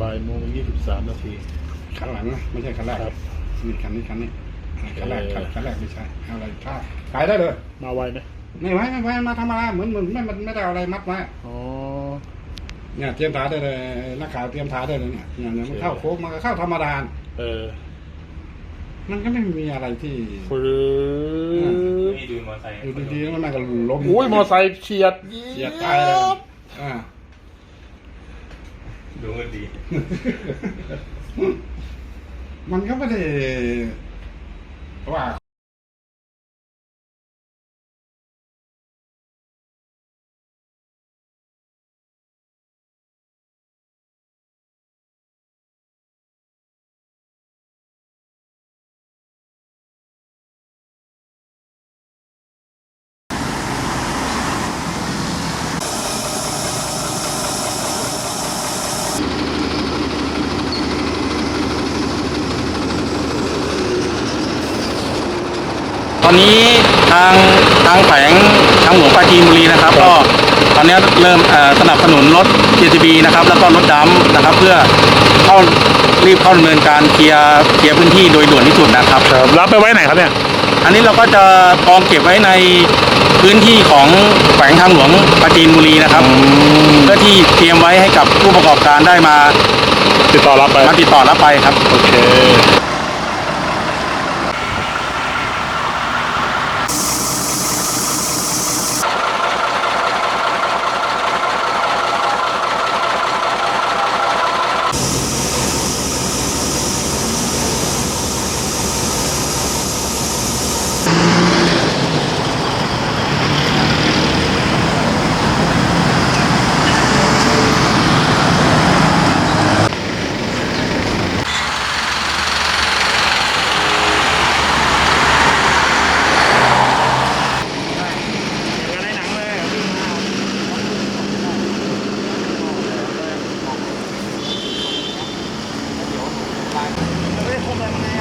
บ่ายโมงยี่สิบสามนาที คันหลังนะไม่ใช่คันแรกครับ นี่คันนี้คันนี้คันแรกเออคันคันแรกไม่ใช่เอาอะไรถ้าขายได้เลยมาไวไหมไม่ไว้ไม่ไว้มาธรรมดาเหมือนเหมือนไม่มันไม่ได้เอาอะไรมัดไว้อ๋อ เนี่ยเตรียมถาได้เลยนักข่าวเตรียมถาได้เลยเนี่ยเนี่ยเนี่ยมันโอเคเข้าโค้งมันก็เข้าธรรมดาเออ มันก็ไม่มีอะไรที่ฟืนี่ดูมอเตอร์ไซค์อยู่ดีๆแล้วมันก็ล้มอุ้ยมอไซค์เฉียดเสียดตายเลยอ่า ดูมันดี มันก็ไม่ได้ว่า อนนี้ทางทางแฝงทางหลวงปราจีนบุรีนะครับ ก็ตอนนี้เริ่มเอ่อสนับสนุนรถ JCB นะครับ แล้วก็รถดำนะครับ เพื่อเข้ารีบเข้าดำเนินการเคลียร์เคลียร์พื้นที่โดยด่วนที่สุดนะครับ ครับรับไปไว้ไหนครับเนี่ย อันนี้เราก็จะกองเก็บไว้ในพื้นที่ของแฝงทางหลวงปราจีนบุรีนะครับเพื่อที่เตรียมไว้ให้กับผู้ประกอบการได้มาติดต่อรับไปมาติดต่อรับไปครับ โอเค back.